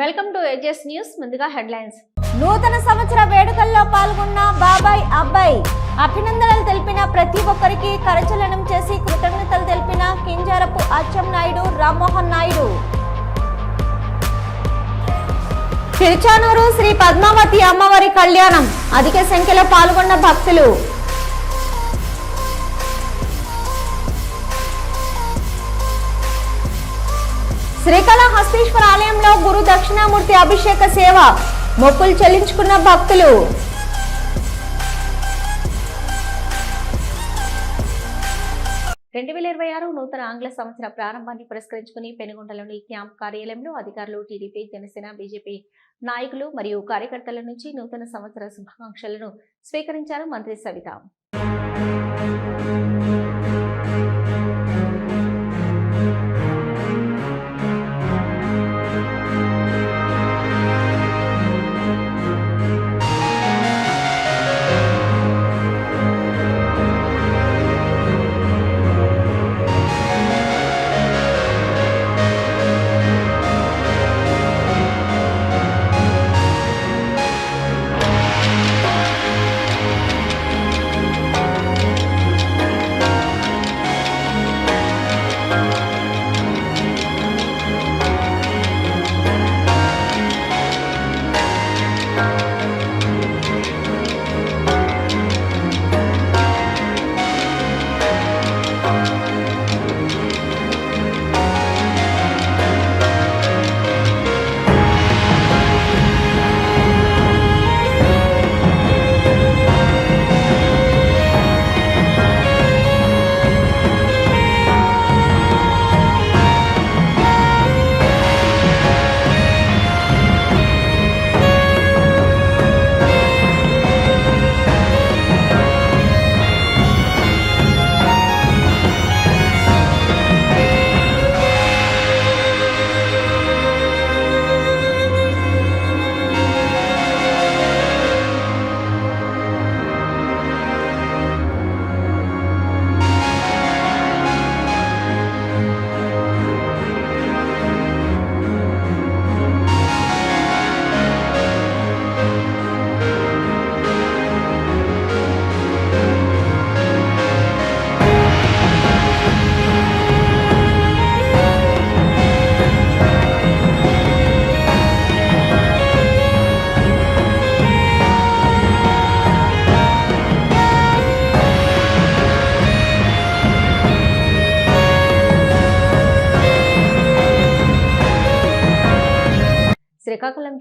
Welcome to ఏజెస్ news ముందుగా headlines. నూతన సంవత్సర వేడుకల్లో పాల్గొన్న బాబాయ్ అబ్బాయి. అభినందనలు తెలిపిన ప్రతి ఒక్కరికి కరచలనం చేసి కృతజ్ఞతలు తెలిపిన కింజారపు అచ్చం నాయుడు రామ్మోహన్ నాయుడు. తిరుచానూరు శ్రీ పద్మావతి అమ్మవారి కళ్యాణం. అధిక సంఖ్యలో పాల్గొన్న భక్తులు. శ్రీకాళహస్తీశ్వర ఆలయంలో గురు దక్షిణామూర్తి అభిషేక సేవ. మొక్కులు చెల్లించుకున్న భక్తులు. రెండు వేల ఇరవై ఆరు నూతన ఆంగ్ల సంవత్సర ప్రారంభాన్ని పురస్కరించుకుని పెనుగొండలోని క్యాంప్ కార్యాలయంలో అధికారులు టీడీపీ జనసేన బీజేపీ నాయకులు మరియు కార్యకర్తల నుంచి నూతన సంవత్సర శుభాకాంక్షలను స్వీకరించారు మంత్రి సవిత.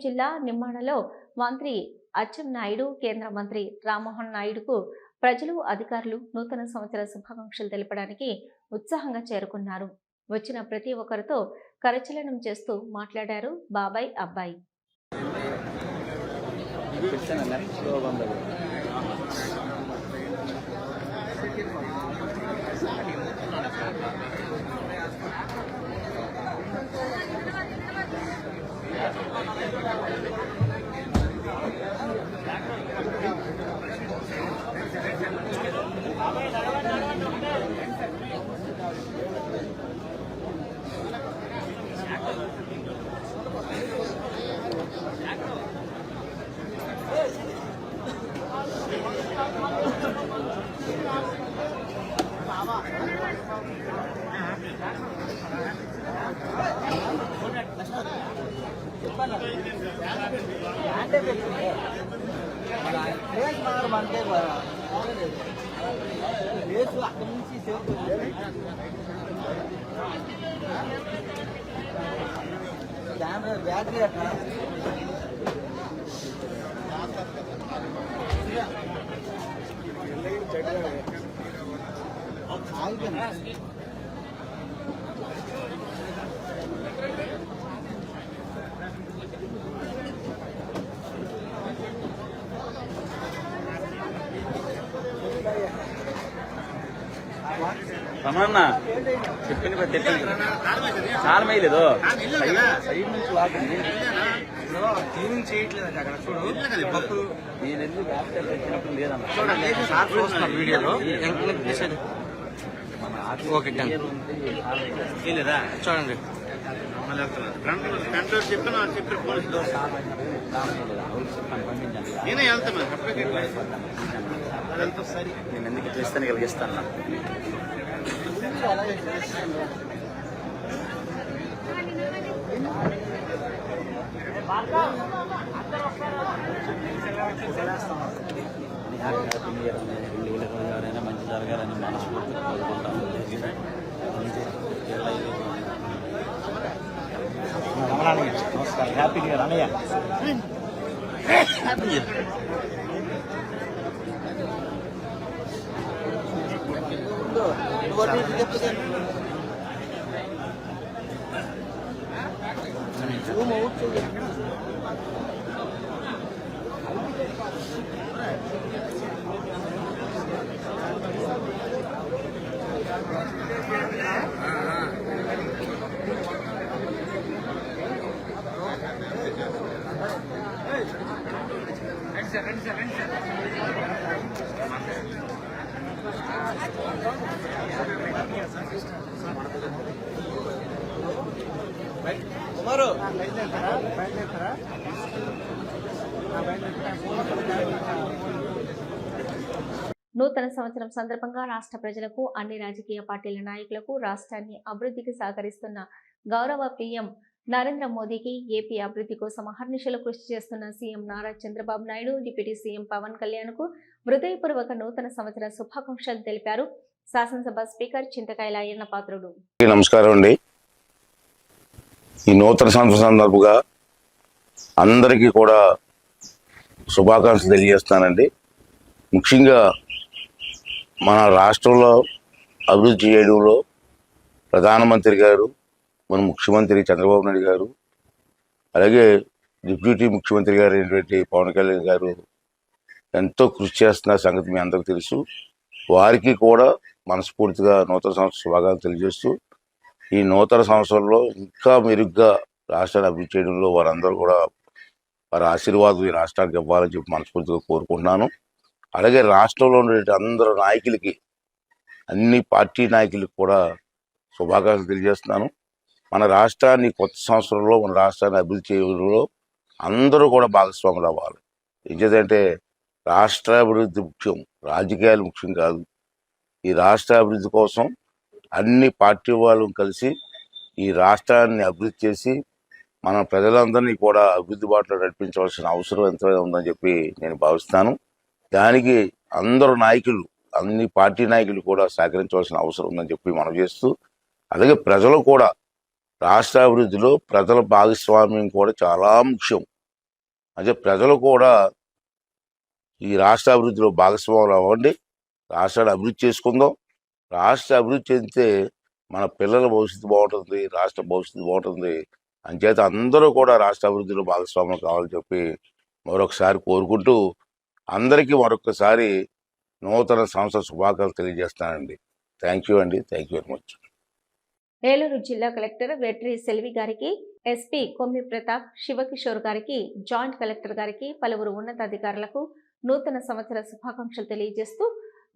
జిల్లా నిమ్మాడలో మంత్రి అచ్చెం నాయుడు కేంద్ర మంత్రి రామ్మోహన్ నాయుడుకు ప్రజలు అధికారులు నూతన సంవత్సర శుభాకాంక్షలు తెలపడానికి ఉత్సాహంగా చేరుకున్నారు. వచ్చిన ప్రతి ఒక్కరితో కరచలనం చేస్తూ మాట్లాడారు బాబాయ్ అబ్బాయి. याद नहीं రమణన్న చెప్పింది చెప్పింది చాలా మేయలేదు సైడ్ నుంచి లాగండి. క్లీనింగ్ చేయట్లేదు అక్కడ చూడు. నేను ఎందుకు లేదన్న? సార్ వీడియోలో. ఓకే. లేదా చూడండి. చెప్పిన పోలీసులు. నేనే వెళ్తాను వెళ్తా సరే నేను ఎందుకు ఇస్తాను కలిగిస్తాను? నాకు హ్యాపీ న్యూ ఇయర్ అనే రెండు వేల ఇరవై ఆరైనా మంచి జరగాలని మనస్ఫూర్తిగా కోరుకుంటాను నమస్కారం. హ్యాపీ న్యూ ఇయర్ అన్నయ్య. Happy new year Gracias. నూతన సంవత్సరం సందర్భంగా రాష్ట్ర ప్రజలకు అన్ని రాజకీయ పార్టీల నాయకులకు రాష్ట్రాన్ని అభివృద్ధికి సహకరిస్తున్న గౌరవ పీఎం నరేంద్ర మోదీకి ఏపీ అభివృద్ధి కోసం అహర్నిశలు కృషి చేస్తున్న CM Nara Chandrababu Naidu deputy CM Pawan కళ్యాణ్కు హృదయపూర్వక నూతన సంవత్సర శుభాకాంక్షలు తెలిపారు. శాసనసభ స్పీకర్ చింతకాయల అయ్యన్న పాత్రుడు. నమస్కారం అండి. ఈ నూతన సంవత్సరం సందర్భంగా అందరికీ కూడా శుభాకాంక్షలు తెలియజేస్తానండి ముఖ్యంగా మన రాష్ట్రంలో అభివృద్ధి చేయడంలో ప్రధానమంత్రి గారు మన ముఖ్యమంత్రి చంద్రబాబు నాయుడు గారు అలాగే డిప్యూటీ ముఖ్యమంత్రి గారు అయినటువంటి పవన్ కళ్యాణ్ గారు ఎంతో కృషి చేస్తున్న సంగతి మీ అందరికీ తెలుసు. వారికి కూడా మనస్ఫూర్తిగా నూతన సంవత్సర శుభాకాంక్షలు తెలియజేస్తూ ఈ నూతన సంవత్సరంలో ఇంకా మెరుగ్గా రాష్ట్రాన్ని అభివృద్ధి చేయడంలో వారందరూ కూడా వారి ఆశీర్వాదం ఈ రాష్ట్రానికి ఇవ్వాలని చెప్పి మనస్ఫూర్తిగా కోరుకుంటున్నాను. అలాగే రాష్ట్రంలో ఉండే అందరు నాయకులకి అన్ని పార్టీ నాయకులకి కూడా శుభాకాంక్షలు తెలియజేస్తున్నాను. మన రాష్ట్రాన్ని కొత్త సంవత్సరంలో మన రాష్ట్రాన్ని అభివృద్ధి చేయడంలో అందరూ కూడా భాగస్వాములు అవ్వాలి. ఏంటంటే రాష్ట్ర అభివృద్ధి ముఖ్యం రాజకీయాలు ముఖ్యం కాదు. ఈ రాష్ట్ర అభివృద్ధి కోసం అన్ని పార్టీ వాళ్ళు కలిసి ఈ రాష్ట్రాన్ని అభివృద్ధి చేసి మన ప్రజలందరినీ కూడా అభివృద్ధి బాటలో నడిపించవలసిన అవసరం ఎంతైనా ఉందని చెప్పి నేను భావిస్తాను. దానికి అందరు నాయకులు అన్ని పార్టీ నాయకులు కూడా సహకరించవలసిన అవసరం ఉందని చెప్పి మనం చేస్తూ అలాగే ప్రజలు కూడా రాష్ట్ర అభివృద్ధిలో ప్రజల భాగస్వామ్యం కూడా చాలా ముఖ్యం. అంటే ప్రజలు కూడా ఈ రాష్ట్ర అభివృద్ధిలో భాగస్వాములు అవ్వండి రాష్ట్రాన్ని అభివృద్ధి చేసుకుందాం రాష్ట్ర అభివృద్ధి చెందితే మన పిల్లల భవిష్యత్తు బాగుంటుంది రాష్ట్ర భవిష్యత్తు బాగుంటుంది. అంచేత అందరూ కూడా రాష్ట్ర అభివృద్ధిలో భాగస్వాములు కావాలని చెప్పి మరొకసారి కోరుకుంటూ అందరికీ మరొకసారి నూతన సంవత్సర శుభాకాంక్షలు తెలియజేస్తానండి థ్యాంక్ యూ అండి. Thank you very much. Eluru జిల్లా కలెక్టర్ వెట్రి సెల్వి గారికి ఎస్పీ కొమ్మి ప్రతాప్ శివకిషోర్ గారికి జాయింట్ కలెక్టర్ గారికి పలువురు ఉన్నతాధికారులకు నూతన సంవత్సర శుభాకాంక్షలు తెలియజేస్తూ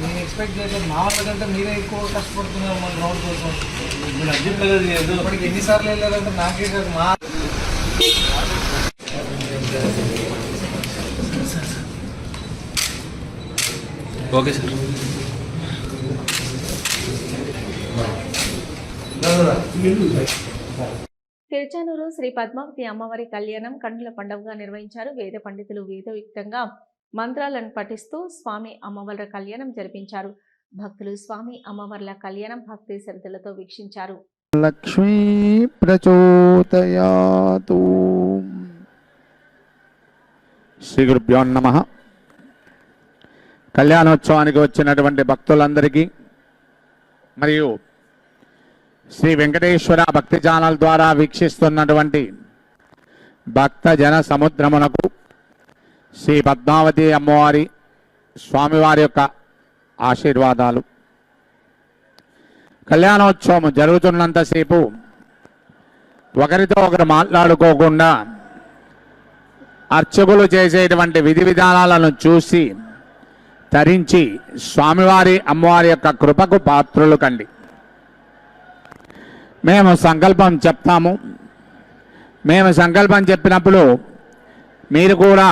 నేను ఎక్స్పెక్ట్ చేయలేదు మా వాళ్ళ కంటే మీరే ఎక్కువ కష్టపడుతున్నారు మన గ్రౌండ్ కోసం. మీరు అర్జున్ లేదు ఇప్పటికి ఎన్నిసార్లు వెళ్ళారంటే నాకే కాదు మా ఓకే సార్. తిరుచానూరు శ్రీ పద్మావతి అమ్మవారి కళ్యాణం కండ్ల పండుగగా నిర్వహించారు. వేద పండితులు వేదయుక్తంగా మంత్రాలను పఠిస్తూ స్వామి అమ్మవార్ల కళ్యాణం జరిపించారు. భక్తులు స్వామి అమ్మవార్ల కళ్యాణం భక్తి శ్రద్ధలతో వీక్షించారు. లక్ష్మీ ప్రచోదయాతు. శ్రీ గురుభ్యో నమ. కళ్యాణోత్సవానికి వచ్చినటువంటి భక్తులందరికీ మరియు శ్రీ వెంకటేశ్వర భక్తి ఛానల్ ద్వారా వీక్షిస్తున్నటువంటి భక్త జన సముద్రమునకు శ్రీ పద్మావతి అమ్మవారి స్వామివారి యొక్క ఆశీర్వాదాలు. కళ్యాణోత్సవం జరుగుతున్నంతసేపు ఒకరితో ఒకరు మాట్లాడుకోకుండా అర్చకులు చేసేటువంటి విధి విధానాలను చూసి తరించి స్వామివారి అమ్మవారి యొక్క కృపకు పాత్రులు కండి. మేము సంకల్పం చెప్తాము. మేము సంకల్పం చెప్పినప్పుడు మీరు కూడా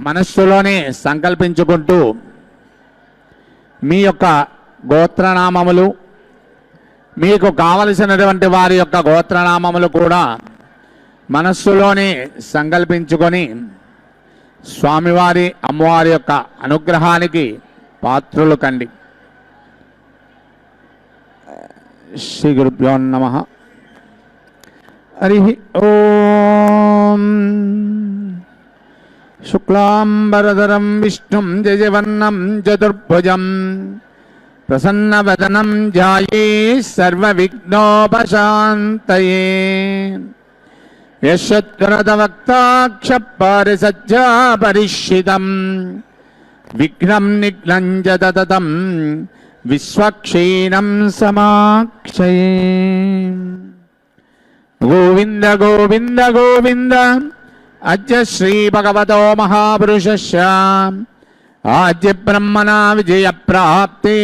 మనస్సులోనే సంకల్పించుకుంటూ మీ యొక్క గోత్రనామములు మీకు కావలసినటువంటి వారి యొక్క గోత్రనామములు కూడా మనస్సులోనే సంకల్పించుకొని స్వామివారి అమ్మవారి యొక్క అనుగ్రహానికి పాత్రులు కండి. శ్రీ గురుభ్యో నమ. హరి ఓం. శుక్లాంబరధరం విష్ణుం జయవర్ణం చతుర్భుజం. ప్రసన్నవదనం ధ్యాయే సర్వవిఘ్నోపశాంతయే. యశత్వరదవక్తాక్షపారిసజ్జా పరిషితం విఘ్నం నిఘ్నం చ తతతం విశ్వక్షీణం సమాక్షయే గోవింద గోవింద గోవింద అద్య శ్రీ భగవతో మహాపురుషస్య ఆద్య బ్రహ్మణ విజయ ప్రాప్తే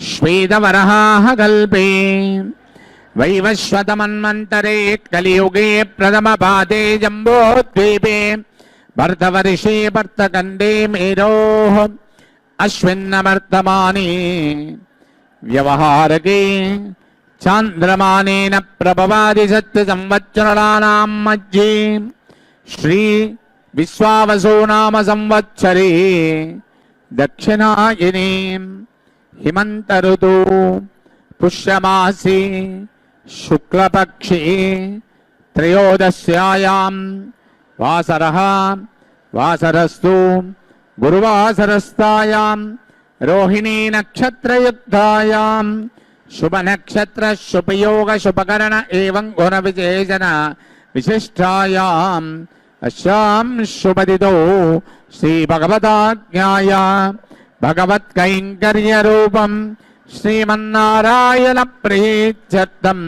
శ్వేతవరహాహ కల్పే. వైవస్వతమన్వంతరే కలియుగే ప్రథమ పాదే జంబోద్వీపే. భర్తవర్షే భర్తకండే మేరో. అశ్విన్నమర్తమానే వ్యవహారకి చాంద్రమానేన ప్రభవాది సత్ సంవత్సరానాం మధ్యే శ్రీ విశ్వావసో నామ సంవత్సరే దక్షిణాయని హిమంత ఋతు పుష్యమాసి శుక్లపక్షి త్రయోదశ్యాయాం వాసర వాసరస్తు గురువాసరస్థాయాం రోహిణీ నక్షత్రయుక్తాయాం శుభ నక్షత్ర శుభయోగ శుభకరణ ఏం గుణ విశేషణ విశిష్టాయాం అశ్యాం శుభదితో శ్రీ భగవతాజ్ఞాయ భగవత్కైంకర్య రూపం శ్రీమన్నారాయణ ప్రీత్యర్థం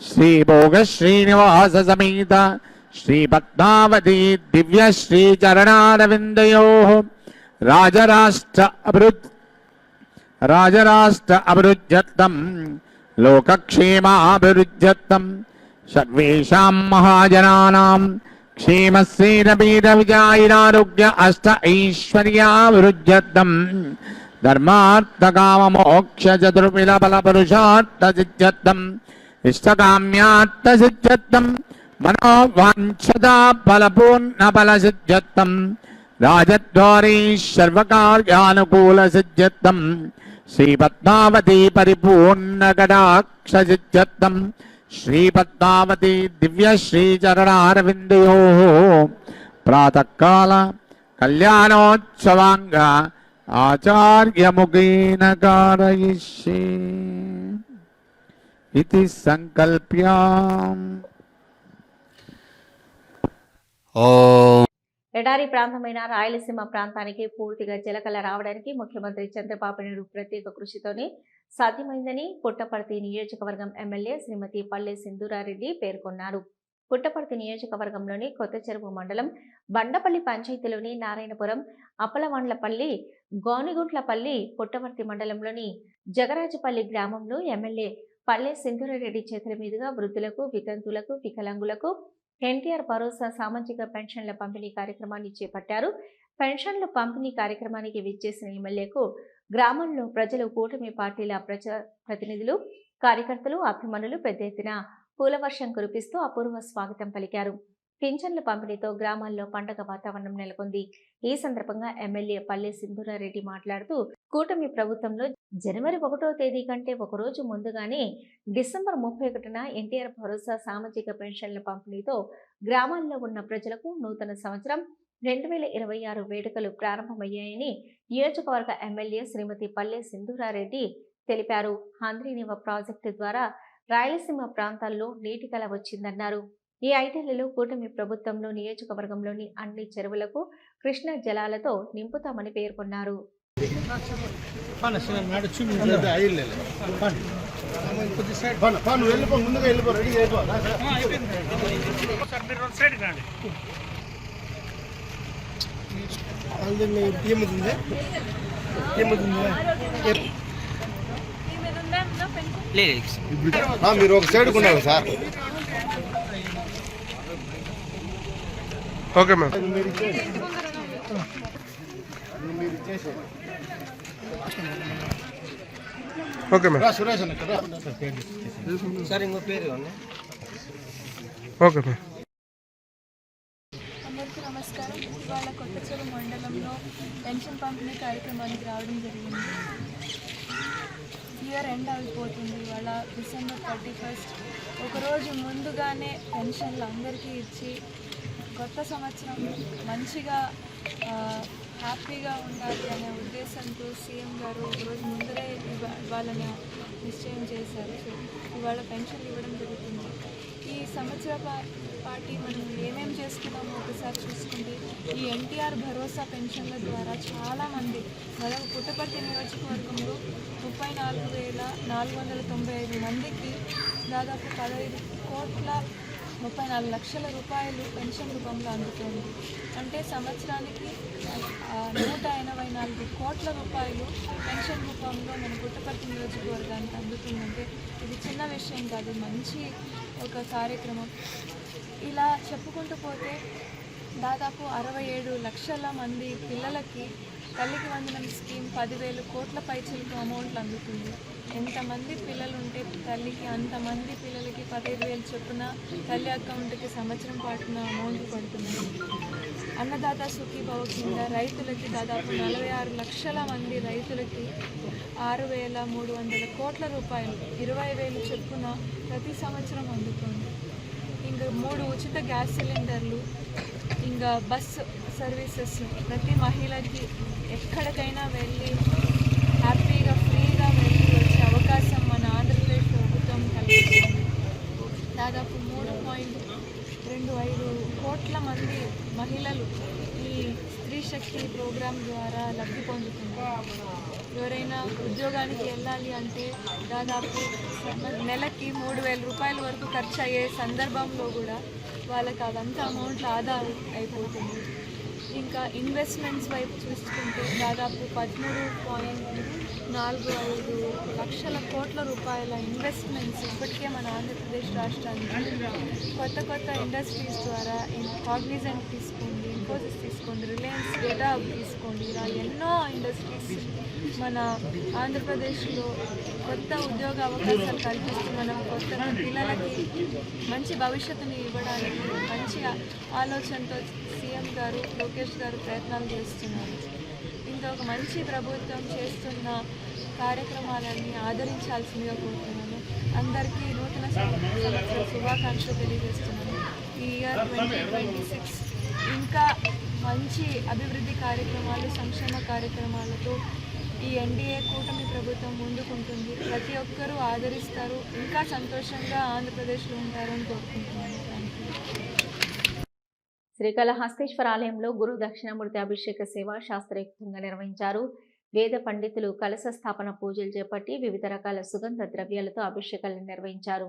శ్రీభోగ శ్రీనివాస సమేత శ్రీపద్మావతి దివ్య శ్రీచరణారవిందయో రాజరాష్ట్ర అభివృద్ధి రాజరాష్ట్ర అభివృద్ధ్యర్థం లోకక్షేమాభివృద్ధ్యర్థం సర్వేషాం మహాజనానాం క్షేమస్సేనపీఠ విజాయిరారోగ్య అష్ట ఐశ్వర్యాభివృద్ధ్యర్థం ధర్మార్థకామమోక్ష చతుర్విల బల పురుషార్థ సిద్ధ్యర్థం సిద్ధ్యర్థం మనోవాంఛదా ఫలపూర్ణ ఫల సిద్ధ్యర్థం సర్వకార్యానుకూల సిద్ధ్యర్థం శ్రీపద్మావతి పరిపూర్ణ కటాక్ష శ్రీపద్మావతి దివ్య శ్రీచరణారవిందయో ప్రాతకాల కళ్యాణోత్సవాంగ ఆచార్యముఖేన కారయిష్యే ఇది సంకల్ప్యాం. ఓ ఎడారి ప్రాంతమైన రాయలసీమ ప్రాంతానికి పూర్తిగా జలకళ రావడానికి ముఖ్యమంత్రి చంద్రబాబు నాయుడు ప్రత్యేక కృషితోనే సాధ్యమైందని పుట్టపర్తి నియోజకవర్గం ఎమ్మెల్యే శ్రీమతి పల్లె సింధూరారెడ్డి పేర్కొన్నారు. పుట్టపర్తి నియోజకవర్గంలోని కొత్త చెరువు మండలం బండపల్లి పంచాయతీలోని నారాయణపురం అప్పలవాండ్లపల్లి గోనిగుంట్లపల్లి పుట్టపర్తి మండలంలోని జగరాజపల్లి గ్రామంలో ఎమ్మెల్యే పల్లె సింధూరారెడ్డి చేతుల మీదుగా వృద్ధులకు వితంతులకు వికలాంగులకు ఎన్టీఆర్ భరోసా సామాజిక పెన్షన్ల పంపిణీ కార్యక్రమాన్ని చేపట్టారు. పెన్షన్ల పంపిణీ కార్యక్రమానికి విచ్చేసిన ఎమ్మెల్యేకు గ్రామంలో ప్రజలు కూటమి పార్టీల ప్రజా ప్రతినిధులు కార్యకర్తలు అభిమానులు పెద్ద ఎత్తున పూలవర్షం కురిపిస్తూ అపూర్వ స్వాగతం పలికారు. పింఛన్ల పంపిణీతో గ్రామాల్లో పండగ వాతావరణం నెలకొంది. ఈ సందర్భంగా ఎమ్మెల్యే పల్లె సింధూరారెడ్డి మాట్లాడుతూ కూటమి ప్రభుత్వంలో జనవరి ఒకటో తేదీ కంటే ఒకరోజు ముందుగానే డిసెంబర్ ముప్పై ఒకటిన ఎన్టీఆర్ భరోసా సామాజిక పెన్షన్ల పంపిణీతో గ్రామాల్లో ఉన్న ప్రజలకు నూతన సంవత్సరం రెండు వేల ఇరవై ఆరు వేడుకలు ప్రారంభమయ్యాయని నియోజకవర్గ ఎమ్మెల్యే శ్రీమతి పల్లె సింధూరారెడ్డి తెలిపారు. హంద్రీనివ ప్రాజెక్టు ద్వారా రాయలసీమ ప్రాంతాల్లో నీటి కల వచ్చిందన్నారు. ఈ ఐదేళ్ళలో కూటమి ప్రభుత్వంలో నియోజకవర్గంలోని అన్ని చెరువులకు కృష్ణా జలాలతో నింపుతామని పేర్కొన్నారు. మీరు ఒక సైడ్ ఉన్నారు sir. Okay ma'am. Okay ma'am. Suresh sir ఇంకో పేరు ఓకే మ్యామ్. అందరికీ నమస్కారం. ఇవాళ కొత్తచెరు మండలంలో పెన్షన్ పంపిణీ కార్యక్రమానికి రావడం జరిగింది. ఇయర్ ఎండ్ అయిపోతుంది. ఇవాళ డిసెంబర్ థర్టీ ఫస్ట్. ఒకరోజు ముందుగానే పెన్షన్లు అందరికీ ఇచ్చి కొత్త సంవత్సరం మంచిగా హ్యాపీగా ఉండాలి అనే ఉద్దేశంతో సీఎం గారు ఒకరోజు ముందరే ఇవ్వాలని నిశ్చయం చేశారు. సో ఇవాళ పెన్షన్లు ఇవ్వడం జరుగుతుంది. ఈ సంవత్సర పార్టీ మనం ఏమేం చేసుకున్నామో ఒకసారి చూసుకుంటే ఈ ఎన్టీఆర్ భరోసా పెన్షన్ల ద్వారా చాలామంది దాదాపు పుట్టపర్తి నియోజకవర్గంలో ముప్పై నాలుగు వేల నాలుగు వందల తొంభై ఐదు మందికి దాదాపు పదహైదు కోట్ల ముప్పై నాలుగు లక్షల రూపాయలు పెన్షన్ రూపంలో అందుతుంది. అంటే సంవత్సరానికి నూట ఎనభై నాలుగు కోట్ల రూపాయలు పెన్షన్ రూపంలో మన పుట్టపర్తి నియోజకవర్గానికి అందుతుందంటే ఇది చిన్న విషయం కాదు మంచి ఒక కార్యక్రమం. ఇలా చెప్పుకుంటూ పోతే దాదాపు అరవై ఏడు లక్షల మంది పిల్లలకి తల్లికి వందనం స్కీమ్ పదివేలు కోట్ల పైచలకు అమౌంట్లు అందుతుంది. ఎంతమంది పిల్లలు ఉంటే తల్లికి అంతమంది పిల్లలకి పదహైదు వేలు చొప్పున తల్లి అకౌంట్కి సంవత్సరం పాటున అమౌంట్ పడుతున్నాయి అన్నదాత సుఖీభావ కింద రైతులకి దాదాపు నలభై ఆరు లక్షల మంది రైతులకి ఆరు వేల మూడు వందల కోట్ల రూపాయలు ఇరవై వేలు చొప్పున ప్రతి సంవత్సరం అందుతుంది. ఇంకా మూడు ఉచిత గ్యాస్ సిలిండర్లు ఇంకా బస్ సర్వీసెస్ ప్రతి మహిళకి ఎక్కడికైనా వెళ్ళి హ్యాపీగా ఫ్రీగా వెళ్ళి వచ్చే అవకాశం మన ఆంధ్రప్రదేశ్ ప్రభుత్వం కల్పిస్తుంది దాదాపు మూడు పాయింట్ రెండు ఐదు కోట్ల మంది మహిళలు ఈ స్త్రీ శక్తి ప్రోగ్రాం ద్వారా లబ్ధి పొందుతున్నారు. ఎవరైనా ఉద్యోగానికి వెళ్ళాలి అంటే దాదాపు నెలకి మూడు వేల రూపాయల వరకు ఖర్చు అయ్యే సందర్భంలో కూడా వాళ్ళకి అదంతా అమౌంట్ ఆదా అయిపోతుంది. ఇంకా ఇన్వెస్ట్మెంట్స్ వైపు చూసుకుంటే దాదాపు పదమూడు పాయింట్ నాలుగు ఐదు లక్షల కోట్ల రూపాయల ఇన్వెస్ట్మెంట్స్ ఇప్పటికే మన ఆంధ్రప్రదేశ్ రాష్ట్రానికి కొత్త కొత్త ఇండస్ట్రీస్ ద్వారా కాగ్నిజెంట్ తీసుకోండి ఇన్ఫోసిస్ తీసుకోండి రిలయన్స్ డేటా తీసుకోండి. ఇలా ఎన్నో ఇండస్ట్రీస్ మన ఆంధ్రప్రదేశ్లో కొత్త ఉద్యోగ అవకాశాలు కల్పిస్తూ మనం కొత్త పిల్లలకి మంచి భవిష్యత్తుని ఇవ్వడానికి మంచి ఆలోచనతో సీఎం గారు లోకేష్ గారు ప్రయత్నాలు చేస్తున్నారు. ఇంత ఒక మంచి ప్రభుత్వం చేస్తున్న కార్యక్రమాలన్నీ ఆదరించాల్సిందిగా కోరుతున్నాను. అందరికీ నూతన సంవత్సర శుభాకాంక్షలు తెలియజేస్తున్నాను. ఈ ఇయర్ ట్వంటీ ట్వంటీ సిక్స్ ఇంకా మంచి అభివృద్ధి కార్యక్రమాలు సంక్షేమ కార్యక్రమాలతో ఈ ఎన్డీఏ కూటమి ప్రభుత్వం ముందుకుంటుంది. ప్రతి ఒక్కరూ ఆదరిస్తారు. ఇంకా సంతోషంగా ఆంధ్రప్రదేశ్లో ఉంటారని కోరుకుంటున్నాను. శ్రీకాళహస్తేశ్వర ఆలయంలో గురు దక్షిణామూర్తి అభిషేక సేవ శాస్త్రయుక్తంగా నిర్వహించారు. వేద పండితులు కలశ స్థాపన పూజలు చేపట్టి వివిధ రకాల సుగంధ ద్రవ్యాలతో అభిషేకాలను నిర్వహించారు.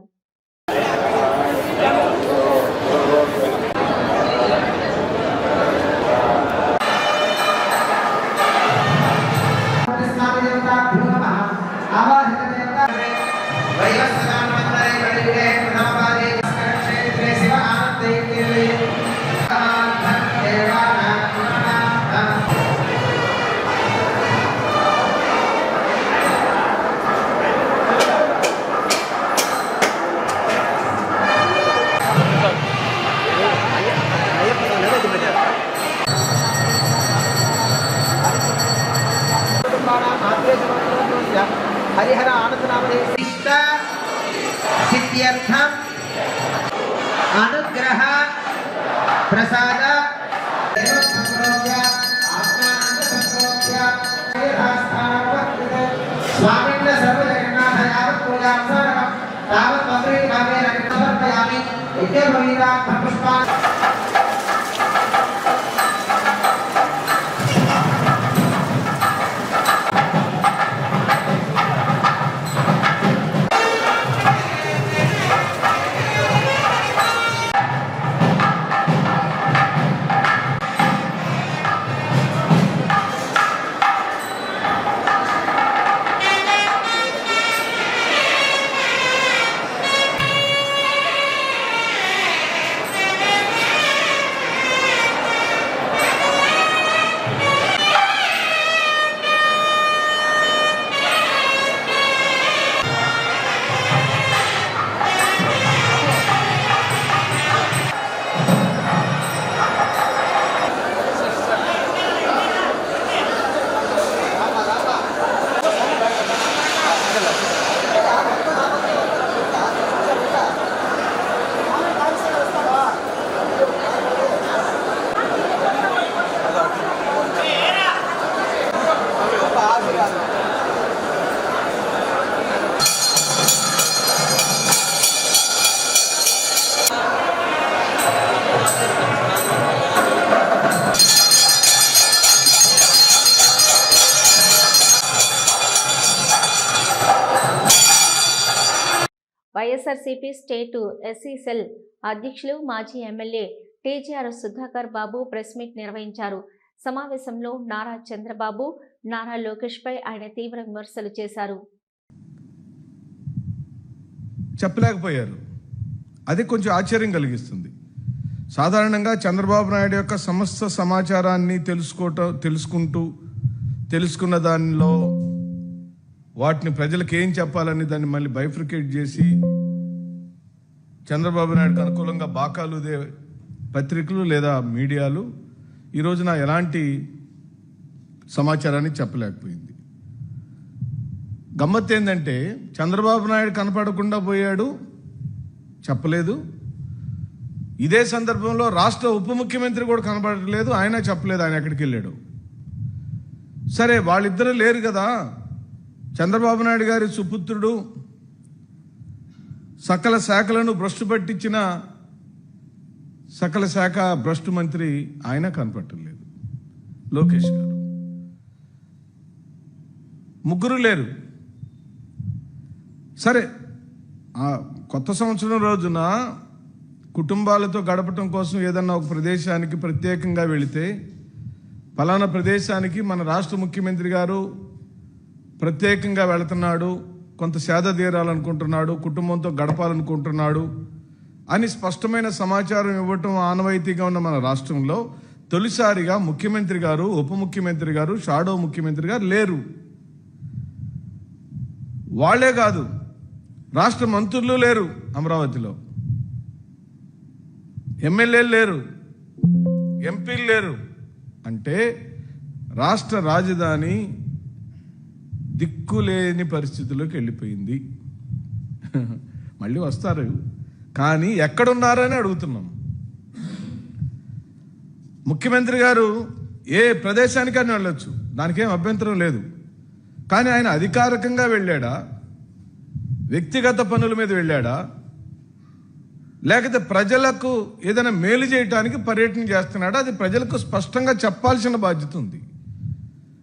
अनुग्रह प्रसाद स्वामिन्न सर्वजगन्नाथयावत् पूजां सर्वं तावत् मधुरे भावे रक्तवर्पयामि यज्ञभूमिरात्मपुष्पान् స్టేటు ఎస్సీ సెల్ అధ్యక్షులు మాజీ MLA TGR Sudhakar Babu press meet నిర్వహించారు. సమావేశంలో నారా చంద్రబాబు నారా లోకేష్పై ఆయన తీవ్ర విమర్శలు చేశారు. చెప్పలేకపోయారు. అది కొంచెం ఆశ్చర్యం కలిగిస్తుంది. సాధారణంగా చంద్రబాబు నాయుడు యొక్క సమస్త సమాచారాన్ని తెలుసుకోవటం తెలుసుకుంటూ తెలుసుకున్న దానిలో వాటిని ప్రజలకు ఏం చెప్పాలని దాన్ని మళ్ళీ బైఫ్రికేట్ చేసి చంద్రబాబు నాయుడుకు అనుకూలంగా బాకాలుదే పత్రికలు లేదా మీడియాలు ఈ రోజున ఎలాంటి సమాచారాన్ని చెప్పలేకపోయింది. గమ్మత్ ఏంటంటే చంద్రబాబు నాయుడు కనపడకుండా పోయాడు చెప్పలేదు. ఇదే సందర్భంలో రాష్ట్ర ఉప ముఖ్యమంత్రి కూడా కనపడలేదు ఆయన చెప్పలేదు ఆయన ఎక్కడికి వెళ్ళాడు. సరే వాళ్ళిద్దరూ లేరు కదా. చంద్రబాబు నాయుడు గారి సుపుత్రుడు సకల శాఖలను భ్రష్టు పట్టించిన సకల శాఖ భ్రష్టు మంత్రి ఆయన కనపట్టలేదు లోకేష్ గారు. ముగ్గురు లేరు. సరే ఆ కొత్త సంవత్సరం రోజున కుటుంబాలతో గడపటం కోసం ఏదన్నా ఒక ప్రదేశానికి ప్రత్యేకంగా వెళితే ఫలానా ప్రదేశానికి మన రాష్ట్ర ముఖ్యమంత్రి గారు ప్రత్యేకంగా వెళుతున్నాడు కొంత సేద తీరాలనుకుంటున్నాడు కుటుంబంతో గడపాలనుకుంటున్నాడు అని స్పష్టమైన సమాచారం ఇవ్వటం ఆనవాయితీగా ఉన్న మన రాష్ట్రంలో తొలిసారిగా ముఖ్యమంత్రి గారు ఉప ముఖ్యమంత్రి గారు షాడో ముఖ్యమంత్రి గారు లేరు. వాళ్ళే కాదు రాష్ట్ర మంత్రులు లేరు అమరావతిలో. ఎమ్మెల్యేలు లేరు ఎంపీలు లేరు. అంటే రాష్ట్ర రాజధాని దిక్కులేని పరిస్థితిలోకి వెళ్ళిపోయింది. మళ్ళీ వస్తారు. కానీ ఎక్కడున్నారని అడుగుతున్నాం. ముఖ్యమంత్రి గారు ఏ ప్రదేశానికైనా వెళ్ళొచ్చు. దానికేం అభ్యంతరం లేదు. కానీ ఆయన అధికారికంగా వెళ్ళాడా? వ్యక్తిగత పనుల మీద వెళ్ళాడా? లేకపోతే ప్రజలకు ఏదైనా మేలు చేయటానికి పర్యటన చేస్తున్నాడా? అది ప్రజలకు స్పష్టంగా చెప్పాల్సిన బాధ్యత ఉంది.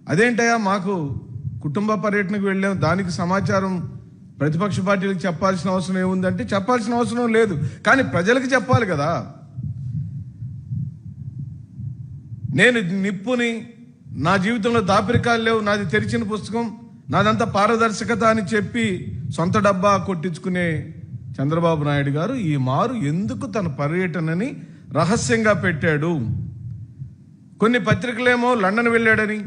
అదేంటయ్యా మాకు కుటుంబ పర్యటనకు వెళ్ళాం. దానికి సమాచారం ప్రతిపక్ష పార్టీలకు చెప్పాల్సిన అవసరం ఏముందంటే చెప్పాల్సిన అవసరం లేదు. కానీ ప్రజలకు చెప్పాలి కదా. నేను నిప్పుని నా జీవితంలో దాపరికాలు లేవు. నాది తెరిచిన పుస్తకం. నాదంతా పారదర్శకత అని చెప్పి సొంత డబ్బా కొట్టించుకునే చంద్రబాబు నాయుడు గారు ఈ మారు ఎందుకు తన పర్యటనని రహస్యంగా పెట్టాడు? కొన్ని పత్రికలేమో లండన్ వెళ్ళాడని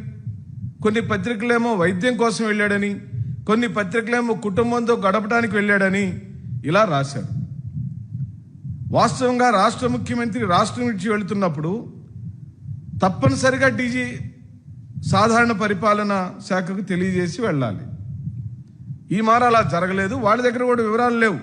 కొన్ని పత్రికలేమో వైద్యం కోసం వెళ్ళాడని కొన్ని పత్రికలేమో కుటుంబంతో గడపడానికి వెళ్ళాడని ఇలా రాశారు వాస్తవంగా రాష్ట్ర ముఖ్యమంత్రి రాష్ట్రం నుంచి వెళుతున్నప్పుడు తప్పనిసరిగా డీజీ సాధారణ పరిపాలన శాఖకు తెలియజేసి వెళ్ళాలి. ఈ మార అలా జరగలేదు వాళ్ళ దగ్గర కూడా వివరాలు లేవు.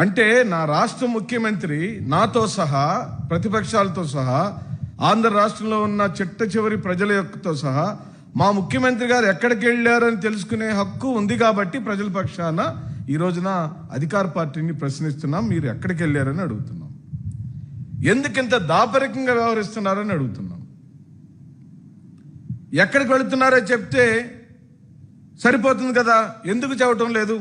అంటే నా రాష్ట్ర ముఖ్యమంత్రి నాతో సహా ప్రతిపక్షాలతో సహా ఆంధ్ర రాష్ట్రంలో ఉన్న చిట్ట చివరి ప్రజల యొక్కతో సహా మా ముఖ్యమంత్రి గారు ఎక్కడికి వెళ్ళారని తెలుసుకునే హక్కు ఉంది కాబట్టి ప్రజల పక్షాన ఈ రోజున అధికార పార్టీని ప్రశ్నిస్తున్నాం. మీరు ఎక్కడికి వెళ్ళారని అడుగుతున్నాం. ఎందుకింత దాపరికంగా వ్యవహరిస్తున్నారని అడుగుతున్నాం. ఎక్కడికి వెళుతున్నారో చెప్తే సరిపోతుంది కదా. ఎందుకు చెప్పటం లేదు.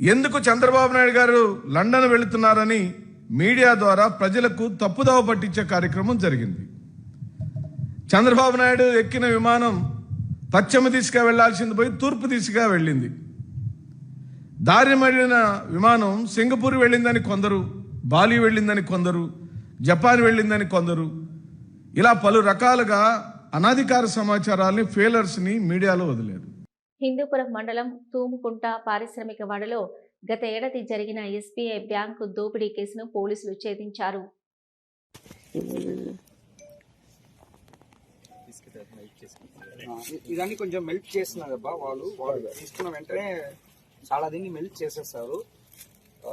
ఎందుకు చంద్రబాబు నాయుడు గారు లండన్ వెళుతున్నారని మీడియా ద్వారా ప్రజలకు తప్పుదోవ పట్టించే కార్యక్రమం జరిగింది. చంద్రబాబు నాయుడు ఎక్కిన విమానం పశ్చిమ దిశగా వెళ్ళాల్సింది పోయి తూర్పు దిశగా వెళ్ళింది. దారి మళ్ళిన విమానం సింగపూర్ వెళ్ళిందని కొందరు బాలి వెళ్ళిందని కొందరు జపాన్ వెళ్ళిందని కొందరు ఇలా పలు రకాలుగా అనధికార సమాచారాల్ని ఫెయిలర్స్ని మీడియాలో వదిలేరు. హిందూపురం మండలం తూముకుంట పారిశ్రామిక వాడలో గత ఏడాది జరిగిన ఎస్బీఐ బ్యాంకు దోపిడీ కేసును పోలీసులు ఛేదించారు. ఇదాన్ని కొంచెం మెల్ట్ చేస్తున్నారు అబ్బా వాళ్ళు. వాళ్ళు తీసుకున్న వెంటనే చాలా దీన్ని మెల్ట్ చేసేస్తారు.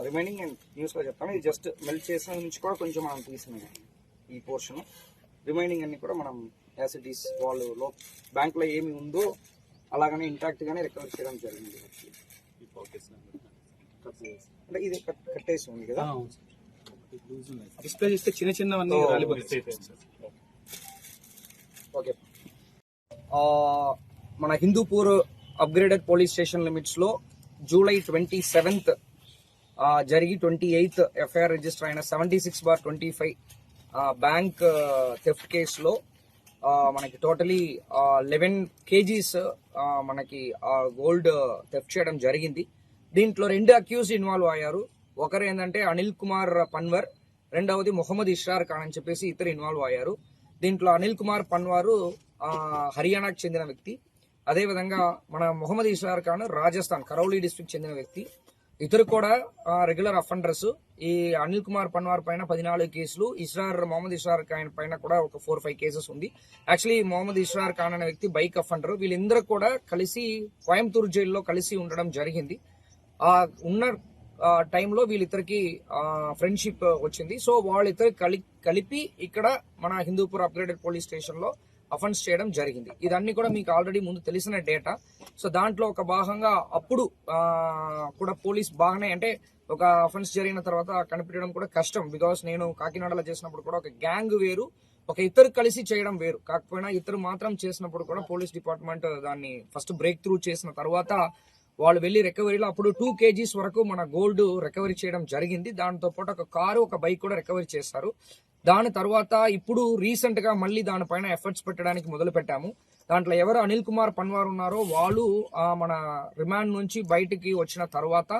రిమైనింగ్ నేను న్యూస్లో చెప్తాను. ఇది జస్ట్ మెల్ట్ చేసిన నుంచి కూడా కొంచెం మనం తీసినాయి ఈ పోర్షన్. రిమైనింగ్ అన్ని కూడా మనం యాసిటీస్ వాళ్ళు లో బ్యాంక్లో ఏమి ఉందో అలాగనే ఇంటాక్ట్ గానే రికవర్ చేయడం జరిగింది. అంటే ఇది కట్- కట్టేసి ఉంది కదా డిస్ప్లే చేస్తే చిన్న చిన్నవన్నీ. రాలిపోతాయి. ఓకే. మన హిందూపూర్ అప్గ్రేడెడ్ పోలీస్ స్టేషన్ లిమిట్స్లో జూలై ట్వంటీ సెవెంత్ జరిగి ట్వంటీ ఎయిత్ ఎఫ్ఐఆర్ రిజిస్టర్ అయిన seventy six bar twenty five bank theft కేసులో మనకి టోటలీ లెవెన్ కేజీస్ మనకి గోల్డ్ థెఫ్ట్ చేయడం జరిగింది. దీంట్లో రెండు అక్యూజ్ ఇన్వాల్వ్ అయ్యారు. ఒకరు ఏంటంటే అనిల్ కుమార్ పన్వర్ రెండవది మొహమ్మద్ ఇష్రార్ ఖాన్ అని చెప్పేసి ఇతరు ఇన్వాల్వ్ అయ్యారు. దీంట్లో అనిల్ కుమార్ పన్వారు హర్యానాకు చెందిన వ్యక్తి. అదేవిధంగా మన మొహమ్మద్ ఇష్రార్ ఖాన్ రాజస్థాన్ కరౌలీ డిస్ట్రిక్ట్ చెందిన వ్యక్తి. ఇతరు కూడా రెగ్యులర్ అఫెండర్స్ ఈ అనిల్ కుమార్ పన్వార్ పైన పదినాలుగు కేసులు ఇస్రార్ మొహమ్మద్ ఇస్రార్ ఖాన్ పైన కూడా ఒక ఫోర్ ఫైవ్ కేసెస్ ఉంది. యాక్చువల్లీ మొహమ్మద్ ఇస్రార్ ఖాన్ అనే వ్యక్తి బైక్ అఫెండర్ వీళ్ళందరూ కూడా కలిసి కోయంబత్తూరు జైల్లో కలిసి ఉండడం జరిగింది. ఉన్న టైంలో వీళ్ళిద్దరికి ఫ్రెండ్షిప్ వచ్చింది. సో వాళ్ళిద్దరు కలి కలిపి ఇక్కడ మన హిందూపూర్ అప్గ్రేడెడ్ పోలీస్ స్టేషన్లో అఫెన్స్ చేయడం జరిగింది. ఇదన్నీ కూడా మీకు ఆల్రెడీ ముందు తెలిసిన డేటా. సో దాంట్లో ఒక భాగంగా అప్పుడు కూడా పోలీస్ బాగానే అంటే ఒక అఫెన్స్ జరిగిన తర్వాత కనిపించడం కూడా కష్టం. బికాస్ నేను కాకినాడలో చేసినప్పుడు కూడా ఒక గ్యాంగ్ వేరు ఒక ఇద్దరు కలిసి చేయడం వేరు. కాకపోయినా ఇద్దరు మాత్రం చేసినప్పుడు కూడా పోలీస్ డిపార్ట్మెంట్ దాన్ని ఫస్ట్ బ్రేక్ త్రూ చేసిన తర్వాత వాళ్ళు వెళ్ళి రికవరీలో అప్పుడు టూ కేజీస్ వరకు మన గోల్డ్ రికవరీ చేయడం జరిగింది. దాంతో పాటు ఒక కారు ఒక బైక్ కూడా రికవరీ చేస్తారు దాని తర్వాత ఇప్పుడు రీసెంట్గా మళ్ళీ దానిపైన ఎఫర్ట్స్ పెట్టడానికి మొదలు పెట్టాము. దాంట్లో ఎవరు అనిల్ కుమార్ పన్వార్ ఉన్నారో వాళ్ళు మన రిమాండ్ నుంచి బయటికి వచ్చిన తర్వాత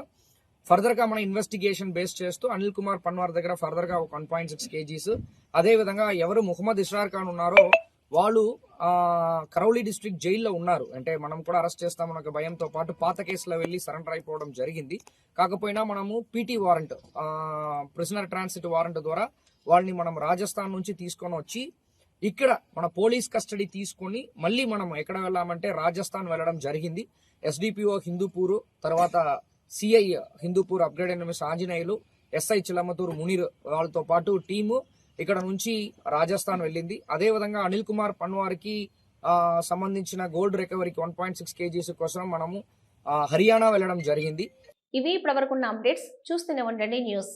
ఫర్దర్గా మన ఇన్వెస్టిగేషన్ బేస్ చేస్తూ అనిల్ కుమార్ పన్వార్ దగ్గర ఫర్దర్గా ఒక వన్ పాయింట్ సిక్స్ కేజీస్. అదేవిధంగా ఎవరు ముహమ్మద్ ఇస్రార్ ఖాన్ ఉన్నారో వాళ్ళు కరౌలీ డిస్ట్రిక్ట్ జైల్లో ఉన్నారు. అంటే మనం కూడా అరెస్ట్ చేస్తామన్న ఒక భయంతో పాటు పాత కేసులో వెళ్ళి సరెండర్ అయిపోవడం జరిగింది. కాకపోయినా మనము PT warrant prisoner transit warrant ద్వారా వాళ్ళని మనం రాజస్థాన్ నుంచి తీసుకొని వచ్చి ఇక్కడ మన పోలీస్ కస్టడీ తీసుకొని మళ్ళీ మనం ఎక్కడ వెళ్ళామంటే రాజస్థాన్ వెళ్ళడం జరిగింది. ఎస్డిపిఓ హిందూపూర్ తర్వాత CI Hindupur upgrade NMS Anjaneyulu SI Chilamathur Munir వాళ్ళతో పాటు టీము ఇక్కడ నుంచి రాజస్థాన్ వెళ్ళింది. అదే విధంగా అనిల్ కుమార్ పన్వార్కి సంబంధించిన గోల్డ్ రికవరీకి వన్ పాయింట్ సిక్స్ కేజీస్ కోసం మనము హర్యానా వెళ్ళడం జరిగింది. ఇవి ఇప్పటివరకున్న అప్డేట్స్ చూస్తూనే ఉండండి న్యూస్.